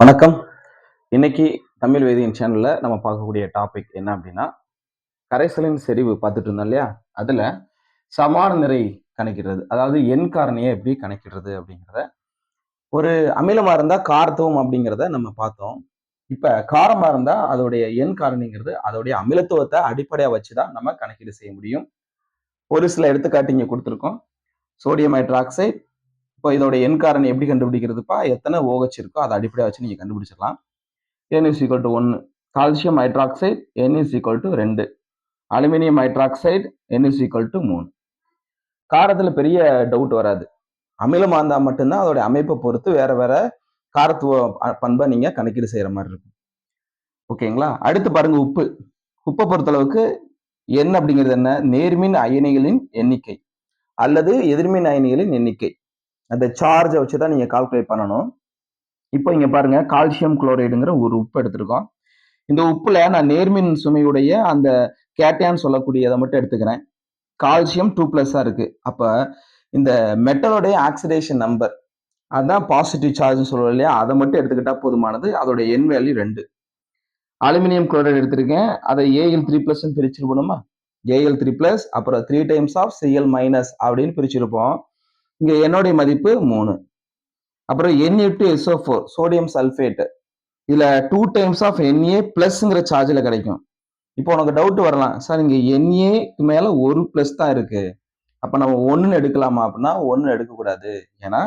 வணக்கம். இன்னைக்கு தமிழ் வேதியின் சேனல்ல நம்ம பார்க்கக்கூடிய டாபிக் என்ன அப்படின்னா கரைசலின் செறிவு பார்த்துட்டு இருந்தோம் இல்லையா? அதுல சமான நிறை கணக்கிடுறது அதாவது எண் காரணியை எப்படி கணக்கிடுறது அப்படிங்கிறத ஒரு அமிலமா இருந்தா காரத்துவம் அப்படிங்கிறத நம்ம பார்த்தோம். இப்ப காரமா இருந்தா அதோடைய எண் காரணிங்கிறது அதோடைய அமிலத்துவத்தை அடிப்படையா வச்சுதான் நம்ம கணக்கீடு செய்ய முடியும். ஒரு சில எடுத்துக்காட்டு இங்க கொடுத்துருக்கோம். சோடியம் ஹைட்ராக்சைடு இப்போ இதோட என் காரணம் எப்படி கண்டுபிடிக்கிறதுப்பா? எத்தனை ஓகச் இருக்கோ அதை அடிப்படையாக வச்சு நீங்கள் கண்டுபிடிச்சிடலாம். என் இஸ் ஈக்குவல் டு ஒன்று calcium hydroxide n is equal to ரெண்டு. Aluminium hydroxide n is equal to மூணு. காரத்தில் பெரிய டவுட் வராது. அமிலமாக இருந்தால் மட்டும்தான் அதோடைய அமைப்பை பொறுத்து வேற வேற காரத்துவ பண்பை நீங்கள் கணக்கீடு செய்கிற மாதிரி இருக்கும். ஓகேங்களா? அடுத்து பாருங்க உப்பு. உப்பை பொறுத்தளவுக்கு என்ன அப்படிங்கிறது என்ன? நேர்மின் அயனிகளின் எண்ணிக்கை அல்லது எதிர்மின் அயனிகளின் எண்ணிக்கை. அந்த சார்ஜை வச்சு தான் நீங்கள் கால்குலேட் பண்ணணும். இப்போ இங்கே பாருங்கள் கால்சியம் குளோரைடுங்கிற ஒரு உப்பு எடுத்திருக்கோம். இந்த உப்பில் நான் நேர்மின் சுமையுடைய அந்த கேட்டியான் சொல்லக்கூடியதை மட்டும் எடுத்துக்கிறேன். கால்சியம் டூ ப்ளஸ்ஸாக இருக்குது அப்போ இந்த மெட்டலோடைய ஆக்சிடேஷன் நம்பர் அதுதான் பாசிட்டிவ் சார்ஜ்னு சொல்லுவோம் இல்லையா? அதை மட்டும் எடுத்துக்கிட்டால் போதுமானது. அதோட என் வேல்யூ ரெண்டு. அலுமினியம் குளோரைடு எடுத்திருக்கேன். அதை ஏஎல் த்ரீ ப்ளஸ்ன்னு பிரிச்சிருப்போமா ஏஎல் த்ரீ ப்ளஸ் அப்புறம் three times of CL minus அப்படின்னு பிரிச்சிருப்போம். இங்கே என்னுடைய மதிப்பு மூணு. அப்புறம் NA two SO four sodium sulphate இதில் டூ டைம்ஸ் ஆஃப் என்ஏ ப்ளஸ்ங்கிற சார்ஜில் கிடைக்கும். இப்போ உனக்கு டவுட் வரலாம். சார் இங்கே என்ஏக்கு மேலே ஒரு ப்ளஸ் தான் இருக்குது அப்போ நம்ம ஒன்றுன்னு எடுக்கலாமா அப்படின்னா ஒன்று எடுக்கக்கூடாது. ஏன்னா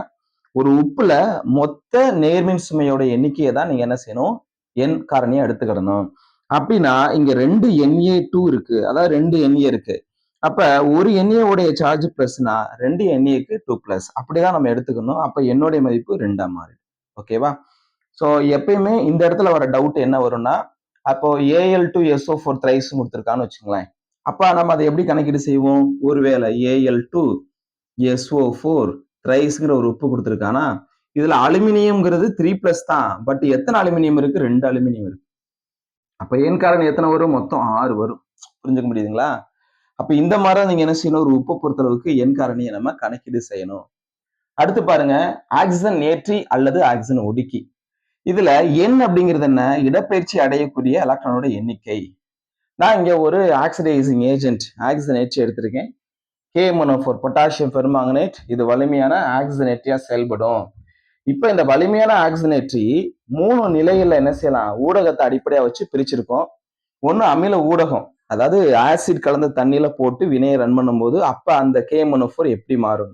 ஒரு உப்புல மொத்த நேர்மின் சுமையோட எண்ணிக்கையை தான் நீங்கள் என்ன செய்யணும்? என் காரணியை எடுத்துக்கிடணும். அப்படின்னா இங்கே ரெண்டு என்ஏ டூ இருக்குது அதாவது ரெண்டு என்ஏ இருக்குது அப்ப ஒரு எண்ணியோடைய சார்ஜ் பிளஸ்னா ரெண்டு எண்ணியக்கு டூ பிளஸ் அப்படிதான் நம்ம எடுத்துக்கணும். அப்ப என்னுடைய மதிப்பு ரெண்டா மாறி ஓகேவா ஸோ எப்பயுமே இந்த இடத்துல வர டவுட் என்ன வரும்னா அப்போ AL two SO four thrice கொடுத்துருக்கான்னு வச்சுங்களேன் அப்போ நம்ம அதை எப்படி கணக்கீடு செய்வோம்? ஒருவேளை ஏஎல் டு எஸ்ஓ ஃபோர் த்ரைஸ்ங்கிற ஒரு உப்பு கொடுத்துருக்கானா? இதுல அலுமினியம்ங்கிறது த்ரீ பிளஸ் தான். பட் எத்தனை அலுமினியம் இருக்கு? ரெண்டு அலுமினியம் இருக்கு. அப்போ ஏன் காரணம் எத்தனை வரும்? மொத்தம் ஆறு வரும். புரிஞ்சுக்க முடியுதுங்களா? அப்ப இந்த மாதிரி நீங்க என்ன செய்யணும்? ஒரு உப்பை பொறுத்தளவுக்கு என் காரணியை நம்ம கணக்கீடு செய்யணும். அடுத்து பாருங்க ஆக்சிஜன் ஏற்றி அல்லது ஆக்சிஜன் ஒடுக்கி இதுல எண் அப்படிங்கிறது என்ன? இடப்பெயர்ச்சி அடையக்கூடிய எலக்ட்ரானோட எண்ணிக்கை. நான் இங்க ஒரு ஆக்சிடைசிங் ஏஜென்ட் ஆக்சிஜன் ஏற்றி எடுத்திருக்கேன். கே மோனோஃபோர் பொட்டாசியம் பெர்மாங்கனேட் இது வலிமையான ஆக்சிஜனேற்றியா செயல்படும். இப்ப இந்த வலிமையான ஆக்சிஜனேற்றி மூணு நிலையில என்ன செய்யலாம்? ஊடகத்தை அடிப்படையா வச்சு பிரிச்சிருக்கோம். ஒண்ணு அமில ஊடகம். அதாவது ஆசிட் கலந்த தண்ணியில போட்டு வினையை ரன் பண்ணும்போது அப்ப அந்த கே ஃபோர் எப்படி மாறும்?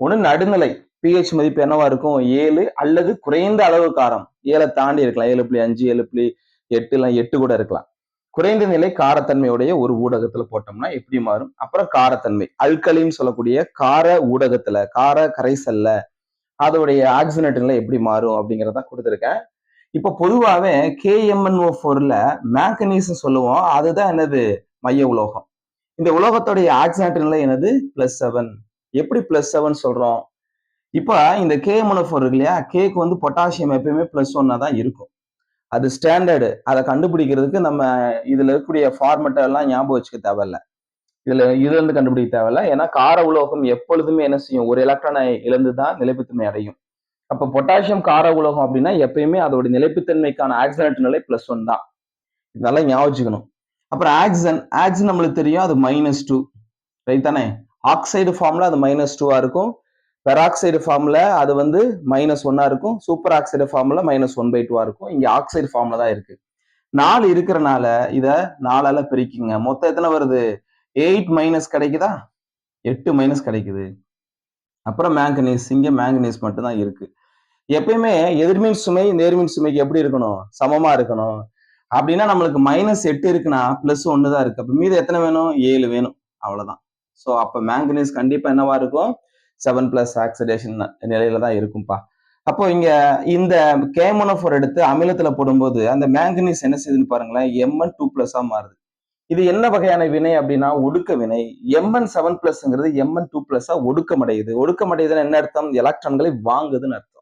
ஒண்ணு நடுநிலை. பிஹெச் மதிப்பு என்னவா இருக்கும்? ஏழு அல்லது குறைந்த அளவு காரம். ஏழை தாண்டி இருக்கலாம். ஏழு புள்ளி அஞ்சு ஏழு புள்ளி எட்டு எல்லாம் எட்டு கூட இருக்கலாம். குறைந்த நிலை காரத்தன்மையுடைய ஒரு ஊடகத்துல போட்டோம்னா எப்படி மாறும்? அப்புறம் காரத்தன்மை. அல்கலின்னு சொல்லக்கூடிய கார ஊடகத்துல கார கரைசல்ல அதோடைய ஆக்சிஜனேட் நிலை எப்படி மாறும் அப்படிங்கிறத கொடுத்துருக்கேன். இப்போ பொதுவாகவே கேஎம்என்ஓ ஃபோரில் மேங்கனீஸ் சொல்லுவோம். அதுதான் என்னது? மைய உலோகம். இந்த உலோகத்துடைய ஆக்சிஜனேட் நிலை என்னது? பிளஸ் செவன் எப்படி பிளஸ் செவன் சொல்கிறோம் இப்போ இந்த கேஎம்என்ஓ ஃபோர் இருக்கு இல்லையா? கேக்கு வந்து பொட்டாசியம் எப்பயுமே பிளஸ் ஒன்னாக தான் இருக்கும். அது ஸ்டாண்டர்டு அதை கண்டுபிடிக்கிறதுக்கு நம்ம இதில் இருக்கக்கூடிய ஃபார்மெட்டை எல்லாம் ஞாபகம் வச்சுக்க தேவையில்ல. இதில் இதுலேருந்து கண்டுபிடிக்க தேவையில்ல. ஏன்னா கார உலோகம் எப்பொழுதுமே என்ன செய்யும்? ஒரு எலக்ட்ரானை இழந்து தான் நிலைப்புத்தன்மை அடையும். அப்ப பொட்டாசியம் கார உலோகம் அப்படின்னா எப்பயுமே அதோட நிலைப்புத்தன்மைக்கான ஆக்சிடென்ட் நிலை பிளஸ் ஒன் தான். இதெல்லாம் ஞாபகம் அப்புறம் ஆக்சிஜன் ஆக்சிஜன் நம்மளுக்கு தெரியும் அது மைனஸ் டூ ரைட் தானே? ஆக்சைடு ஃபார்ம்ல அது மைனஸ் டூவா இருக்கும். பெராக்சைடு ஃபார்ம்ல அது வந்து மைனஸ் ஒன்னா இருக்கும். சூப்பர் ஆக்சைடு ஃபார்ம்ல மைனஸ் ஒன் பை டூவா இருக்கும். இங்க ஆக்சைடு ஃபார்ம்ல தான் இருக்கு. நாலு இருக்கிறனால இத நாலால பிரிக்குங்க. மொத்தம் எத்தனை வருது? எயிட் மைனஸ் கிடைக்குதா? எட்டு மைனஸ் கிடைக்குது. அப்புறம் மேங்கனீஸ் இங்க மேங்கனீஸ் மட்டும்தான் இருக்கு. எப்பயுமே எதிர்மின் சுமை நேர்மின் சுமைக்கு எப்படி இருக்கணும்? சமமா இருக்கணும். அப்படின்னா நம்மளுக்கு மைனஸ் எட்டு இருக்குன்னா பிளஸ் ஒன்று தான் இருக்கு. அப்ப மீது எத்தனை வேணும்? ஏழு வேணும். அவ்வளவுதான். ஸோ அப்ப மேங்கனீஸ் கண்டிப்பா என்னவா இருக்கும்? செவன் பிளஸ் ஆக்சிடேஷன் நிலையில தான் இருக்கும்பா. அப்போ இங்க இந்த கேமனோஃபோர் எடுத்து அமிலத்துல போடும்போது அந்த மேங்கனீஸ் என்ன செய்யுதுன்னு பாருங்களேன். எம்என் டூ பிளஸ்ஸா மாறுது. இது என்ன வகையான வினை அப்படின்னா ஒடுக்க வினை. எம்என் செவன் பிளஸ்ங்கிறது எம்என் டூ பிளஸ்ஸா ஒடுக்கமடையுது. ஒடுக்கமடையுதுன்னு என்ன அர்த்தம்? எலக்ட்ரான்களை வாங்குதுன்னு அர்த்தம்.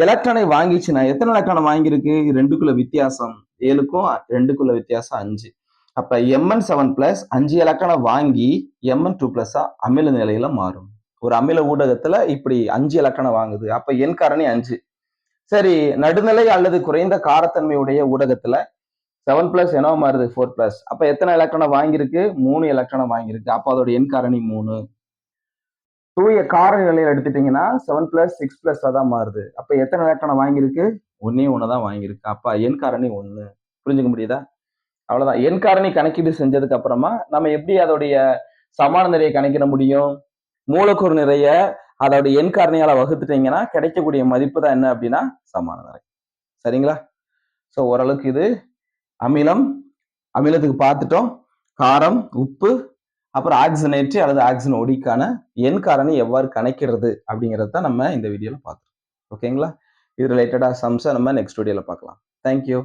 எலக்ட்ரானை வாங்கிச்சுன்னா எத்தனை எலக்ட்ரான் வாங்கியிருக்கு? ரெண்டுக்குள்ள வித்தியாசம். ஏழுக்கும் ரெண்டுக்குள்ள வித்தியாசம் அஞ்சு. அப்ப எம்என் செவன் பிளஸ் அஞ்சு எலக்ட்ரானை வாங்கி எம்என் டூ பிளஸ்ஸா அமில நிலையில மாறும். ஒரு அமில ஊடகத்துல இப்படி அஞ்சு எலக்ட்ரானை வாங்குது. அப்ப என் காரணி அஞ்சு. சரி நடுநிலை அல்லது குறைந்த காரத்தன்மையுடைய ஊடகத்துல செவன் பிளஸ் என்னவா மாறுது ஃபோர் பிளஸ் அப்ப எத்தனை எலக்ட்ரானை வாங்கியிருக்கு? மூணு எலக்ட்ரானை வாங்கியிருக்கு. அப்போ அதோட எண் காரணி மூணு. தூய கார நிலையில் எடுத்துட்டீங்கன்னா செவன் பிளஸ் சிக்ஸ் பிளஸ் தான் மாறுது. அப்போ எத்தனை இலக்கணம் வாங்கியிருக்கு? ஒன்னே ஒன்று தான் வாங்கியிருக்கு. அப்போ என் காரணி ஒன்று புரிஞ்சுக்க முடியுதா? அவ்வளோதான் என் காரணி கணக்கீடு செஞ்சதுக்கு அப்புறமா நம்ம எப்படி அதோடைய சமான நிறைய கணக்கிட முடியும்? மூலக்கூறு நிறைய அதோட எண் காரணியால வகுத்துட்டீங்கன்னா கிடைக்கக்கூடிய மதிப்பு தான் என்ன அப்படின்னா சமான நிறை சரிங்களா? ஸோ ஓரளவுக்கு இது அமிலம் அமிலத்துக்கு பார்த்துட்டோம். காரம் உப்பு அப்புறம் ஆக்சிஜனேற்று அல்லது ஆக்சிஜன் ஒடிக்கான எண் காரணி எவ்வாறு கணக்கிறது அப்படிங்கிறத தான் நம்ம இந்த வீடியோவில் பார்க்குறோம். ஓகேங்களா? இது ரிலேட்டடாக சம்ஸை நம்ம நெக்ஸ்ட் வீடியோவில் பார்க்கலாம். தேங்க்யூ